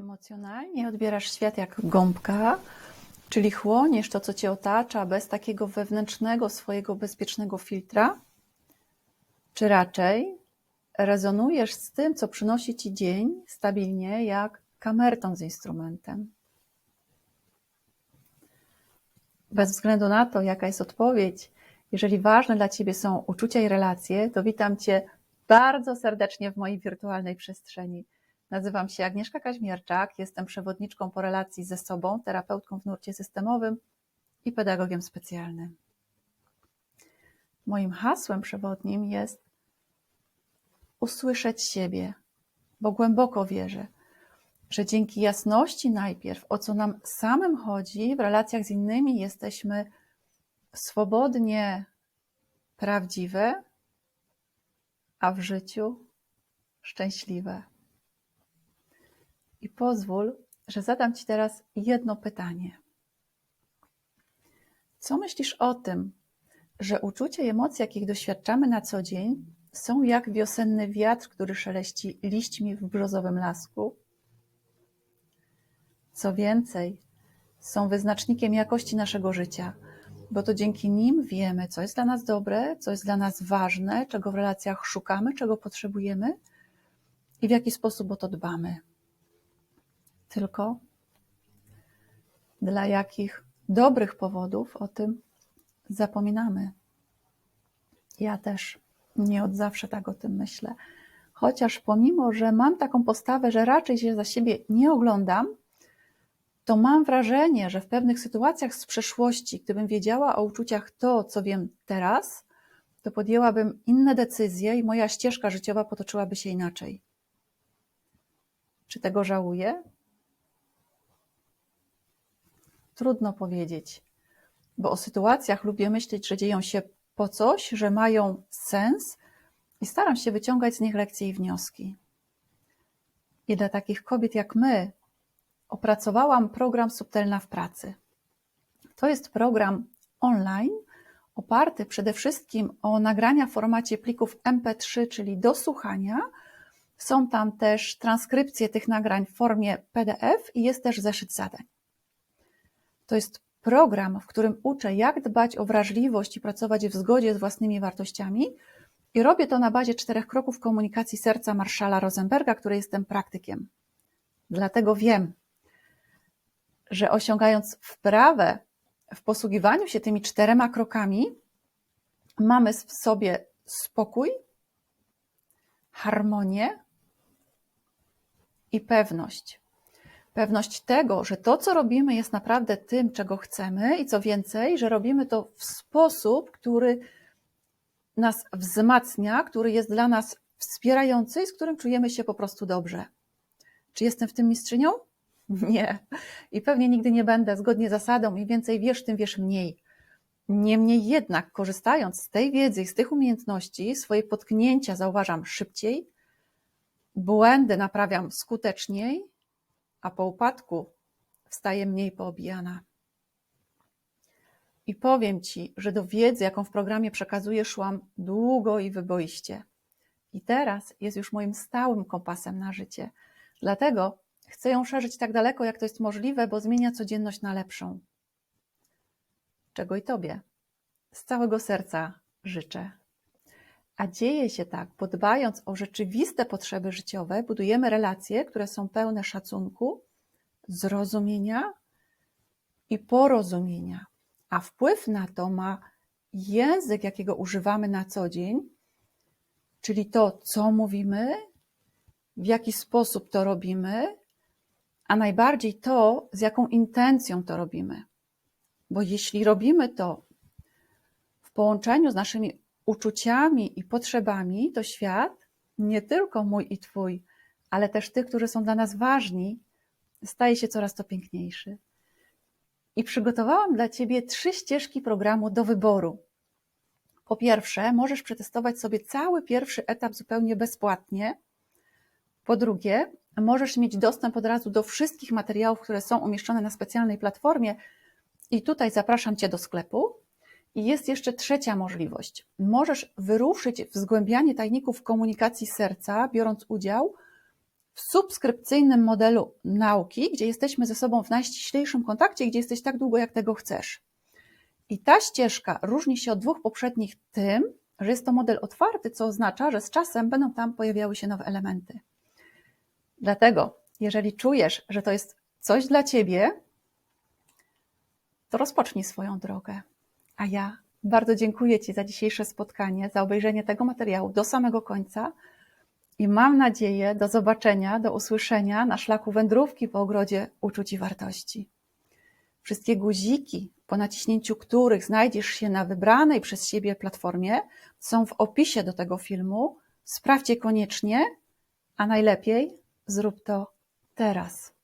Emocjonalnie odbierasz świat jak gąbka, czyli chłoniesz to, co cię otacza, bez takiego wewnętrznego swojego bezpiecznego filtra? Czy raczej rezonujesz z tym, co przynosi ci dzień stabilnie, jak kamerton z instrumentem? Bez względu na to, jaka jest odpowiedź, jeżeli ważne dla ciebie są uczucia i relacje, to witam cię bardzo serdecznie w mojej wirtualnej przestrzeni. Nazywam się Agnieszka Kaźmierczak, jestem przewodniczką po relacji ze sobą, terapeutką w nurcie systemowym i pedagogiem specjalnym. Moim hasłem przewodnim jest usłyszeć siebie, bo głęboko wierzę, że dzięki jasności najpierw, o co nam samym chodzi, w relacjach z innymi jesteśmy swobodnie prawdziwe, a w życiu szczęśliwe. Pozwól, że zadam Ci teraz jedno pytanie. Co myślisz o tym, że uczucia i emocje, jakich doświadczamy na co dzień, są jak wiosenny wiatr, który szeleści liśćmi w brzozowym lasku? Co więcej, są wyznacznikiem jakości naszego życia, bo to dzięki nim wiemy, co jest dla nas dobre, co jest dla nas ważne, czego w relacjach szukamy, czego potrzebujemy i w jaki sposób o to dbamy. Tylko dla jakich dobrych powodów o tym zapominamy. Ja też nie od zawsze tak o tym myślę. Chociaż pomimo, że mam taką postawę, że raczej się za siebie nie oglądam, to mam wrażenie, że w pewnych sytuacjach z przeszłości, gdybym wiedziała o uczuciach to, co wiem teraz, to podjęłabym inne decyzje i moja ścieżka życiowa potoczyłaby się inaczej. Czy tego żałuję? Trudno powiedzieć, bo o sytuacjach lubię myśleć, że dzieją się po coś, że mają sens i staram się wyciągać z nich lekcje i wnioski. I dla takich kobiet jak my opracowałam program Subtelna w pracy. To jest program online oparty przede wszystkim o nagrania w formacie plików MP3, czyli do słuchania. Są tam też transkrypcje tych nagrań w formie PDF i jest też zeszyt zadań. To jest program, w którym uczę, jak dbać o wrażliwość i pracować w zgodzie z własnymi wartościami. I robię to na bazie czterech kroków komunikacji serca Marszala Rosenberga, który jestem praktykiem. Dlatego wiem, że osiągając wprawę w posługiwaniu się tymi czterema krokami, mamy w sobie spokój, harmonię i pewność. Pewność tego, że to, co robimy, jest naprawdę tym, czego chcemy, i co więcej, że robimy to w sposób, który nas wzmacnia, który jest dla nas wspierający i z którym czujemy się po prostu dobrze. Czy jestem w tym mistrzynią? Nie. I pewnie nigdy nie będę, zgodnie z zasadą, im więcej wiesz, tym wiesz mniej. Niemniej jednak, korzystając z tej wiedzy i z tych umiejętności, swoje potknięcia zauważam szybciej, błędy naprawiam skuteczniej, a po upadku wstaję mniej poobijana. I powiem Ci, że do wiedzy, jaką w programie przekazuję, szłam długo i wyboiście. I teraz jest już moim stałym kompasem na życie. Dlatego chcę ją szerzyć tak daleko, jak to jest możliwe, bo zmienia codzienność na lepszą. Czego i Tobie z całego serca życzę. A dzieje się tak, bo dbając o rzeczywiste potrzeby życiowe, budujemy relacje, które są pełne szacunku, zrozumienia i porozumienia. A wpływ na to ma język, jakiego używamy na co dzień, czyli to, co mówimy, w jaki sposób to robimy, a najbardziej to, z jaką intencją to robimy. Bo jeśli robimy to w połączeniu z naszymi uczuciami i potrzebami, to świat, nie tylko mój i Twój, ale też tych, którzy są dla nas ważni, staje się coraz to piękniejszy. I przygotowałam dla Ciebie trzy ścieżki programu do wyboru. Po pierwsze, możesz przetestować sobie cały pierwszy etap zupełnie bezpłatnie. Po drugie, możesz mieć dostęp od razu do wszystkich materiałów, które są umieszczone na specjalnej platformie. I tutaj zapraszam Cię do sklepu. I jest jeszcze trzecia możliwość. Możesz wyruszyć w zgłębianie tajników komunikacji serca, biorąc udział w subskrypcyjnym modelu nauki, gdzie jesteśmy ze sobą w najściślejszym kontakcie, gdzie jesteś tak długo, jak tego chcesz. I ta ścieżka różni się od dwóch poprzednich tym, że jest to model otwarty, co oznacza, że z czasem będą tam pojawiały się nowe elementy. Dlatego, jeżeli czujesz, że to jest coś dla ciebie, to rozpocznij swoją drogę. A ja bardzo dziękuję Ci za dzisiejsze spotkanie, za obejrzenie tego materiału do samego końca i mam nadzieję do zobaczenia, do usłyszenia na szlaku wędrówki po ogrodzie uczuć i wartości. Wszystkie guziki, po naciśnięciu których znajdziesz się na wybranej przez siebie platformie, są w opisie do tego filmu. Sprawdź je koniecznie, a najlepiej zrób to teraz.